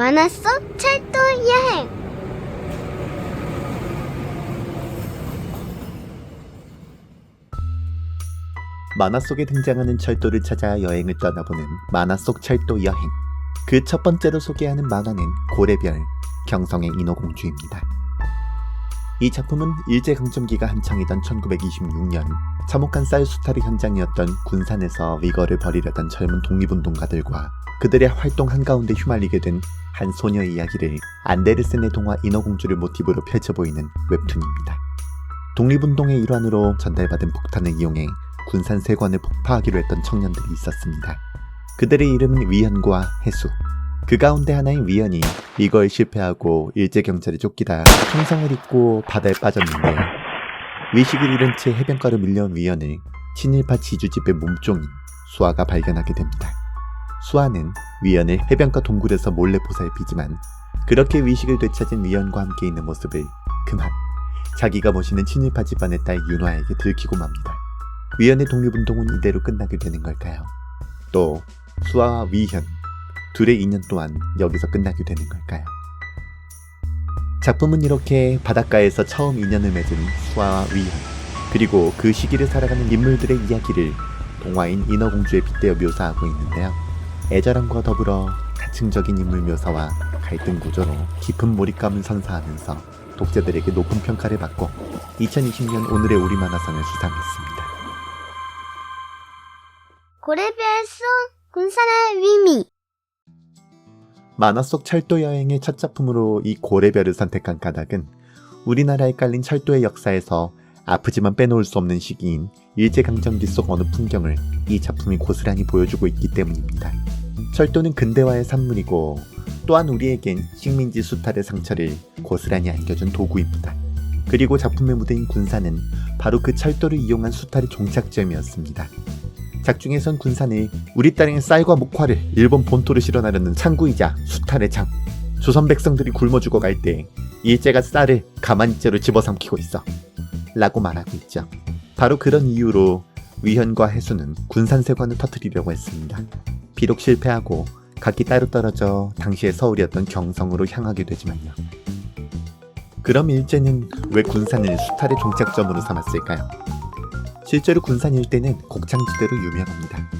만화 속 철도 여행 만화 속에 등장하는 철도를 찾아 여행을 떠나보는 만화 속 철도 여행. 그 첫 번째로 소개하는 만화는 고래별, 경성의 인어공주입니다. 이 작품은 일제강점기가 한창이던 1926년 참혹한 쌀 수탈의 현장이었던 군산에서 위거를 벌이려던 젊은 독립운동가들과 그들의 활동 한가운데 휘말리게 된 한 소녀의 이야기를 안데르센의 동화 인어공주를 모티브로 펼쳐 보이는 웹툰입니다. 독립운동의 일환으로 전달받은 폭탄을 이용해 군산 세관을 폭파하기로 했던 청년들이 있었습니다. 그들의 이름은 위현과 해수. 그 가운데 하나인 위현이 이거에 실패하고 일제 경찰에 쫓기다 청상을 입고 바다에 빠졌는데 위식을 잃은 채 해변가로 밀려온 위현을 친일파 지주집의 몸종인 수아가 발견하게 됩니다. 수아는 위현을 해변가 동굴에서 몰래 보살피지만 그렇게 위식을 되찾은 위현과 함께 있는 모습을 그만 자기가 모시는 친일파 집안의 딸 윤화에게 들키고 맙니다. 위현의 독립운동은 이대로 끝나게 되는 걸까요? 또 수아와 위현 둘의 인연 또한 여기서 끝나게 되는 걸까요? 작품은 이렇게 바닷가에서 처음 인연을 맺은 수아와 위현 그리고 그 시기를 살아가는 인물들의 이야기를 동화인 인어공주에 빗대어 묘사하고 있는데요. 애절함과 더불어 다층적인 인물 묘사와 갈등 구조로 깊은 몰입감을 선사하면서 독자들에게 높은 평가를 받고 2020년 오늘의 우리 만화상을 수상했습니다. 고래별 속 군산의 위미 만화 속 철도 여행의 첫 작품으로 이 고래별을 선택한 까닭은 우리나라에 깔린 철도의 역사에서 아프지만 빼놓을 수 없는 시기인 일제강점기 속 어느 풍경을 이 작품이 고스란히 보여주고 있기 때문입니다. 철도는 근대화의 산물이고 또한 우리에겐 식민지 수탈의 상처를 고스란히 안겨준 도구입니다. 그리고 작품의 무대인 군산은 바로 그 철도를 이용한 수탈의 종착점이었습니다. 작중에선 군산을 우리 땅의 쌀과 목화를 일본 본토로 실어나르는 창구이자 수탈의 장. 조선 백성들이 굶어 죽어갈 때 일제가 쌀을 가만히째로 집어삼키고 있어. 라고 말하고 있죠. 바로 그런 이유로 위현과 해수는 군산세관을 터뜨리려고 했습니다. 비록 실패하고 각기 따로 떨어져 당시의 서울이었던 경성으로 향하게 되지만요. 그럼 일제는 왜 군산을 수탈의 종착점으로 삼았을까요? 실제로 군산 일대는 곡창지대로 유명합니다.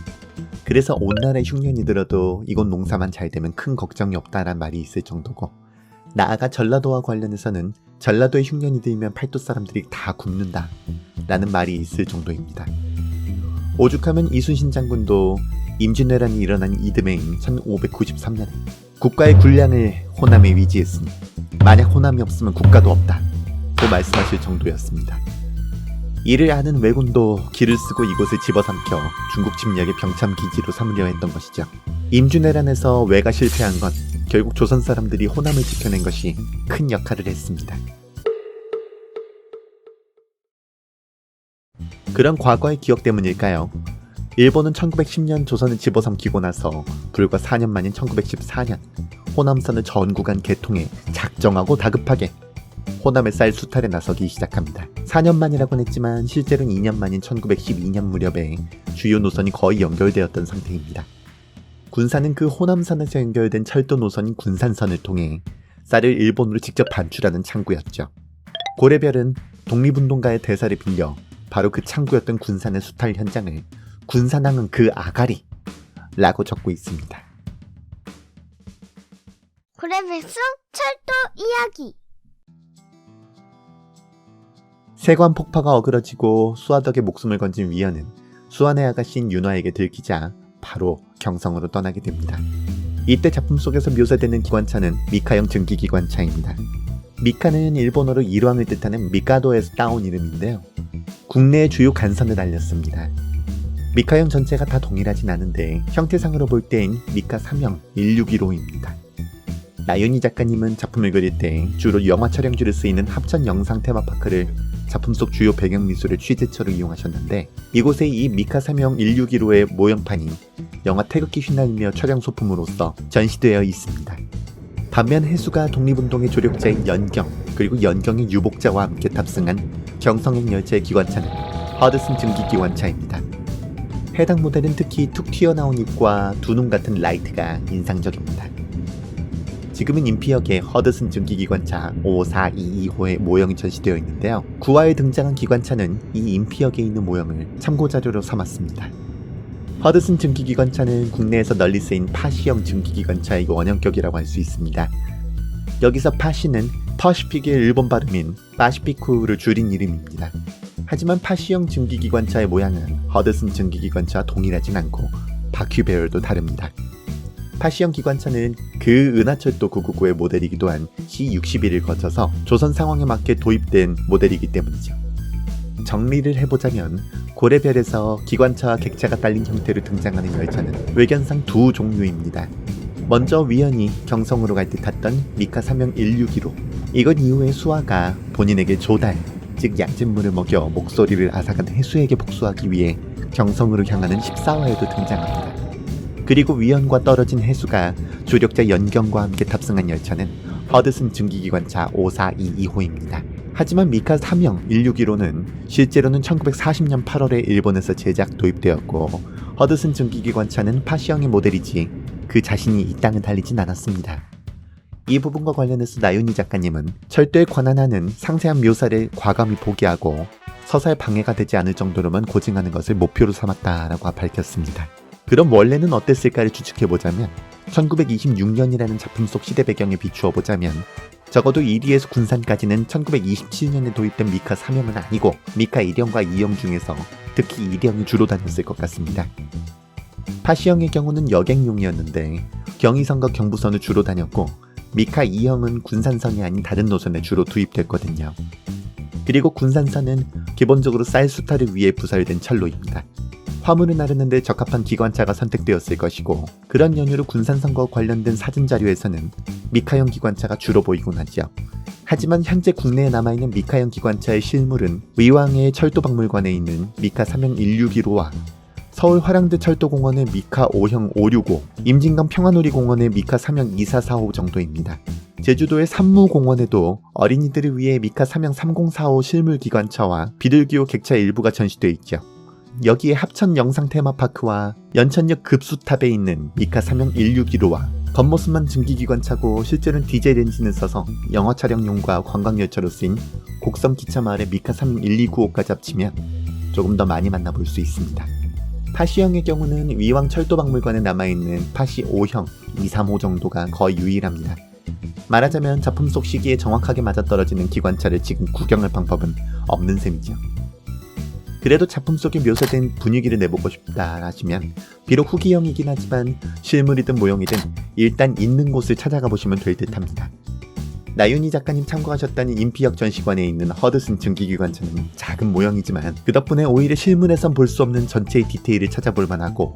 그래서 온 나라에 흉년이 들어도 이곳 농사만 잘 되면 큰 걱정이 없다란 말이 있을 정도고 나아가 전라도와 관련해서는 전라도에 흉년이 들면 팔도 사람들이 다 굶는다 라는 말이 있을 정도입니다. 오죽하면 이순신 장군도 임진왜란이 일어난 이듬해인 1593년에 국가의 군량을 호남에 위지했으니 만약 호남이 없으면 국가도 없다 고 말씀하실 정도였습니다. 이를 아는 왜군도 길을 쓰고 이곳을 집어삼켜 중국 침략의 병참 기지로 삼으려 했던 것이죠. 임준왜란에서 왜가 실패한 건 결국 조선 사람들이 호남을 지켜낸 것이 큰 역할을 했습니다. 그런 과거의 기억 때문일까요? 일본은 1910년 조선을 집어삼키고 나서 불과 4년 만인 1914년 호남선을 전 구간 개통해 작정하고 다급하게 호남의 쌀 수탈에 나서기 시작합니다. 4년 만이라고는 했지만 실제로는 2년 만인 1912년 무렵에 주요 노선이 거의 연결되었던 상태입니다. 군산은 그 호남선에서 연결된 철도 노선인 군산선을 통해 쌀을 일본으로 직접 반출하는 창구였죠. 고래별은 독립운동가의 대사를 빌려 바로 그 창구였던 군산의 수탈 현장을 군산항은 그 아가리 라고 적고 있습니다. 속 철도 이야기 세관 폭파가 어그러지고 수아덕의 목숨을 건진 위안은 수아의 아가씨인 윤화에게 들키자 바로 경성으로 떠나게 됩니다. 이때 작품 속에서 묘사되는 기관차는 미카형 증기기관차입니다. 미카는 일본어로 일왕을 뜻하는 미카도에서 따온 이름인데요. 국내의 주요 간선을 달렸습니다. 미카형 전체가 다 동일하진 않은데 형태상으로 볼 땐 미카 3형 161호입니다. 나윤희 작가님은 작품을 그릴 때 주로 영화 촬영지로 쓰이는 합천 영상 테마파크를 작품 속 주요 배경 미술의 취재처로 이용하셨는데 이곳에 이 미카 3형 161호의 모형판이 영화 태극기 휘날리며 촬영 소품으로서 전시되어 있습니다. 반면 해수가 독립운동의 조력자인 연경 그리고 연경의 유복자와 함께 탑승한 경성행 열차의 기관차는 허드슨 증기 기관차입니다. 해당 모델은 특히 툭 튀어나온 입과 두 눈 같은 라이트가 인상적입니다. 지금은 인피역에 허드슨 증기기관차 5422호의 모형이 전시되어 있는데요. 9화에 등장한 기관차는 이 인피역에 있는 모형을 참고자료로 삼았습니다. 허드슨 증기기관차는 국내에서 널리 쓰인 파시형 증기기관차의 원형격이라고 할 수 있습니다. 여기서 파시는 퍼시픽의 일본 발음인 파시피쿠를 줄인 이름입니다. 하지만 파시형 증기기관차의 모양은 허드슨 증기기관차와 동일하진 않고 바퀴 배열도 다릅니다. 파시형 기관차는 그 은하철도 999의 모델이기도 한 C61을 거쳐서 조선 상황에 맞게 도입된 모델이기 때문이죠. 정리를 해보자면 고래별에서 기관차와 객차가 딸린 형태로 등장하는 열차는 외견상 두 종류입니다. 먼저 위연이 경성으로 갈 때 탔던 미카 사명 161호. 이것 이후에 수아가 본인에게 조달, 즉 약진물을 먹여 목소리를 앗아간 해수에게 복수하기 위해 경성으로 향하는 14화에도 등장합니다. 그리고 위연과 떨어진 해수가 조력자 연경과 함께 탑승한 열차는 허드슨 증기기관차 5422호입니다. 하지만 미카 3형 161호는 실제로는 1940년 8월에 일본에서 제작 도입되었고 허드슨 증기기관차는 파시형의 모델이지 그 자신이 이 땅을 달리진 않았습니다. 이 부분과 관련해서 나윤희 작가님은 철도에 관한하는 상세한 묘사를 과감히 포기하고 서사에 방해가 되지 않을 정도로만 고증하는 것을 목표로 삼았다라고 밝혔습니다. 그럼 원래는 어땠을까를 추측해보자면 1926년이라는 작품 속 시대 배경에 비추어 보자면 적어도 1위에서 군산까지는 1927년에 도입된 미카 3형은 아니고 미카 1형과 2형 중에서 특히 1형이 주로 다녔을 것 같습니다. 파시형의 경우는 여객용이었는데 경의선과 경부선을 주로 다녔고 미카 2형은 군산선이 아닌 다른 노선에 주로 투입됐거든요. 그리고 군산선은 기본적으로 쌀 수타를 위해 부설된 철로입니다. 화물을 나르는데 적합한 기관차가 선택되었을 것이고 그런 연유로 군산선과 관련된 사진 자료에서는 미카형 기관차가 주로 보이곤 하죠. 하지만 현재 국내에 남아있는 미카형 기관차의 실물은 위왕의 철도박물관에 있는 미카 3형 161호와 서울 화랑대 철도공원의 미카 5형 565, 임진강 평화놀이공원의 미카 3형 2445 정도입니다. 제주도의 산무공원에도 어린이들을 위해 미카 3형 3045 실물 기관차와 비둘기호 객차 일부가 전시되어 있죠. 여기에 합천 영상 테마파크와 연천역 급수탑에 있는 미카 3형 161호와 겉모습만 증기기관 차고 실제로는 디젤 엔진을 써서 영화 촬영용과 관광열차로 쓰인 곡성 기차 마을의 미카 3형 1295까지 합치면 조금 더 많이 만나볼 수 있습니다. 파시형의 경우는 위왕 철도박물관에 남아있는 파시 5형 235 정도가 거의 유일합니다. 말하자면 작품 속 시기에 정확하게 맞아떨어지는 기관차를 지금 구경할 방법은 없는 셈이죠. 그래도 작품 속에 묘사된 분위기를 내보고 싶다 하시면 비록 후기형이긴 하지만 실물이든 모형이든 일단 있는 곳을 찾아가 보시면 될 듯합니다. 나윤희 작가님 참고하셨다는 인피역 전시관에 있는 허드슨 증기기관차는 작은 모형이지만 그 덕분에 오히려 실물에선 볼 수 없는 전체의 디테일을 찾아볼 만하고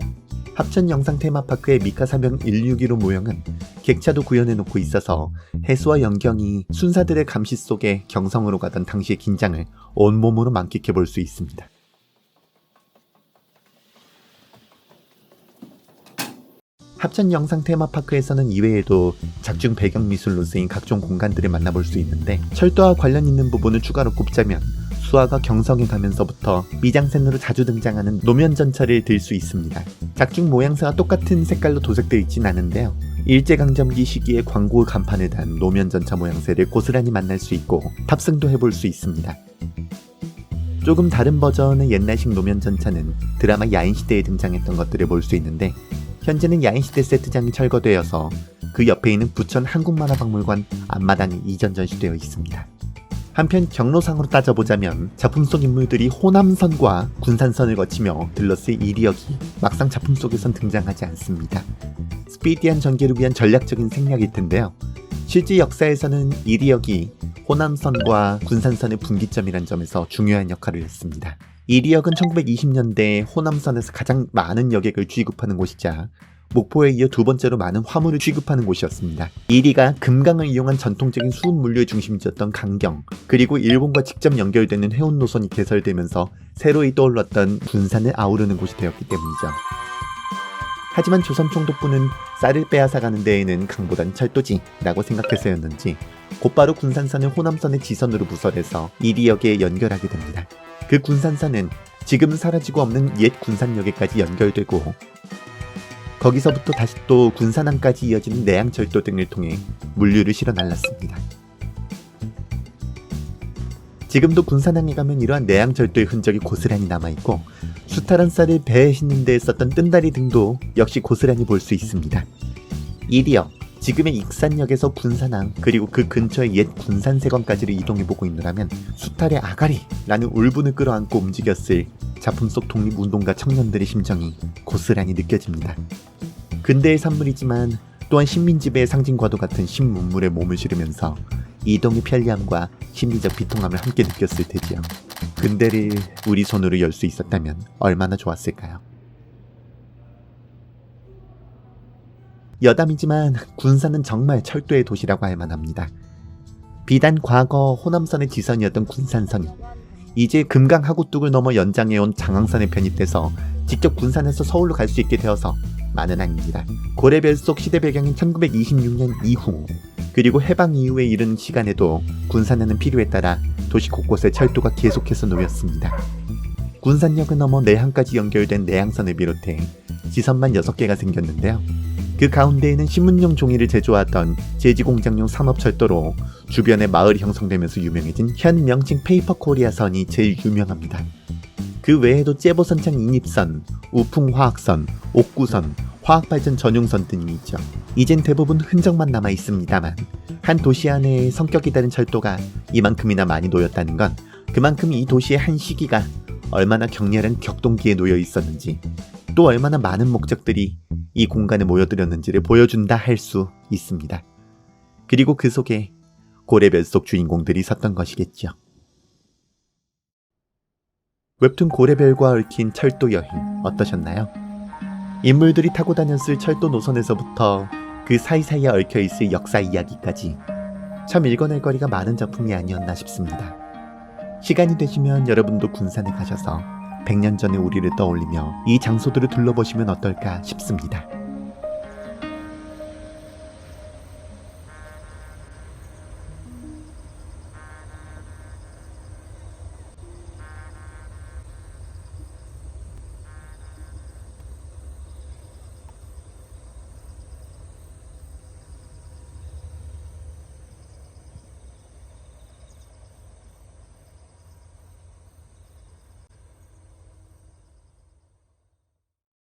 합천 영상 테마파크의 미카 사명 161호 모형은 객차도 구현해 놓고 있어서 해수와 연경이 순사들의 감시 속에 경성으로 가던 당시의 긴장을 온몸으로 만끽해 볼 수 있습니다. 합천 영상 테마파크에서는 이외에도 작중 배경 미술로 쓰인 각종 공간들을 만나볼 수 있는데 철도와 관련 있는 부분을 추가로 꼽자면 수아가 경성에 가면서부터 미장센으로 자주 등장하는 노면 전차를 들 수 있습니다. 작중 모양새와 똑같은 색깔로 도색되어 있진 않은데요. 일제강점기 시기에 광고 간판을 단 노면 전차 모양새를 고스란히 만날 수 있고 탑승도 해볼 수 있습니다. 조금 다른 버전의 옛날식 노면 전차는 드라마 야인시대에 등장했던 것들을 볼 수 있는데 현재는 야인시대 세트장이 철거되어서 그 옆에 있는 부천 한국만화박물관 앞마당에 이전 전시되어 있습니다. 한편 경로상으로 따져보자면 작품 속 인물들이 호남선과 군산선을 거치며 들렀을 이리역이 막상 작품 속에선 등장하지 않습니다. 스피디한 전개를 위한 전략적인 생략일 텐데요. 실제 역사에서는 이리역이 호남선과 군산선의 분기점이란 점에서 중요한 역할을 했습니다. 이리역은 1920년대 호남선에서 가장 많은 여객을 취급하는 곳이자 목포에 이어 두 번째로 많은 화물을 취급하는 곳이었습니다. 이리가 금강을 이용한 전통적인 수은 물류의 중심지였던 강경, 그리고 일본과 직접 연결되는 해운 노선이 개설되면서 새로이 떠올랐던 군산을 아우르는 곳이 되었기 때문이죠. 하지만 조선 총독부는 쌀을 빼앗아가는 데에는 강보단 철도지라고 생각해서였는지 곧바로 군산선을 호남선의 지선으로 부설해서 이리역에 연결하게 됩니다. 그 군산선은 지금은 사라지고 없는 옛 군산역에까지 연결되고 거기서부터 다시 또 군산항까지 이어지는 내양철도 등을 통해 물류를 실어 날랐습니다. 지금도 군산항에 가면 이러한 내양철도의 흔적이 고스란히 남아있고 수탈한 쌀을 배에 싣는 데 썼던 뜬다리 등도 역시 고스란히 볼 수 있습니다. 이리역, 지금의 익산역에서 군산항 그리고 그 근처의 옛 군산세관까지를 이동해보고 있노라면 수탈의 아가리라는 울분을 끌어안고 움직였을 작품 속 독립운동가 청년들의 심정이 고스란히 느껴집니다. 근대의 산물이지만 또한 식민지배의 상징과도 같은 신문물에 몸을 실으면서 이동의 편리함과 심리적 비통함을 함께 느꼈을 테지요. 근대를 우리 손으로 열 수 있었다면 얼마나 좋았을까요? 여담이지만 군산은 정말 철도의 도시라고 할 만합니다. 비단 과거 호남선의 지선이었던 군산선이 이제 금강 하구뚝을 넘어 연장해온 장항선에 편입돼서 직접 군산에서 서울로 갈 수 있게 되어서 많은 아닙니다. 고래별 속 시대 배경인 1926년 이후 그리고 해방 이후에 이른 시간에도 군산에는 필요에 따라 도시 곳곳에 철도가 계속해서 놓였습니다. 군산역을 넘어 내항까지 연결된 내항선을 비롯해 지선만 6개가 생겼는데요. 그 가운데에는 신문용 종이를 제조하던 제지공장용 산업철도로 주변에 마을이 형성되면서 유명해진 현 명칭 페이퍼 코리아선이 제일 유명합니다. 그 외에도 제보선창 인입선, 우풍화학선, 옥구선, 화학발전 전용선 등이 있죠. 이젠 대부분 흔적만 남아 있습니다만 한 도시 안에 성격이 다른 철도가 이만큼이나 많이 놓였다는 건 그만큼 이 도시의 한 시기가 얼마나 격렬한 격동기에 놓여 있었는지 또 얼마나 많은 목적들이 이 공간에 모여들었는지를 보여준다 할 수 있습니다. 그리고 그 속에 고래별 속 주인공들이 섰던 것이겠죠. 웹툰 고래별과 얽힌 철도 여행 어떠셨나요? 인물들이 타고 다녔을 철도 노선에서부터 그 사이사이에 얽혀 있을 역사 이야기까지 참 읽어낼 거리가 많은 작품이 아니었나 싶습니다. 시간이 되시면 여러분도 군산에 가셔서 100년 전의 우리를 떠올리며 이 장소들을 둘러보시면 어떨까 싶습니다.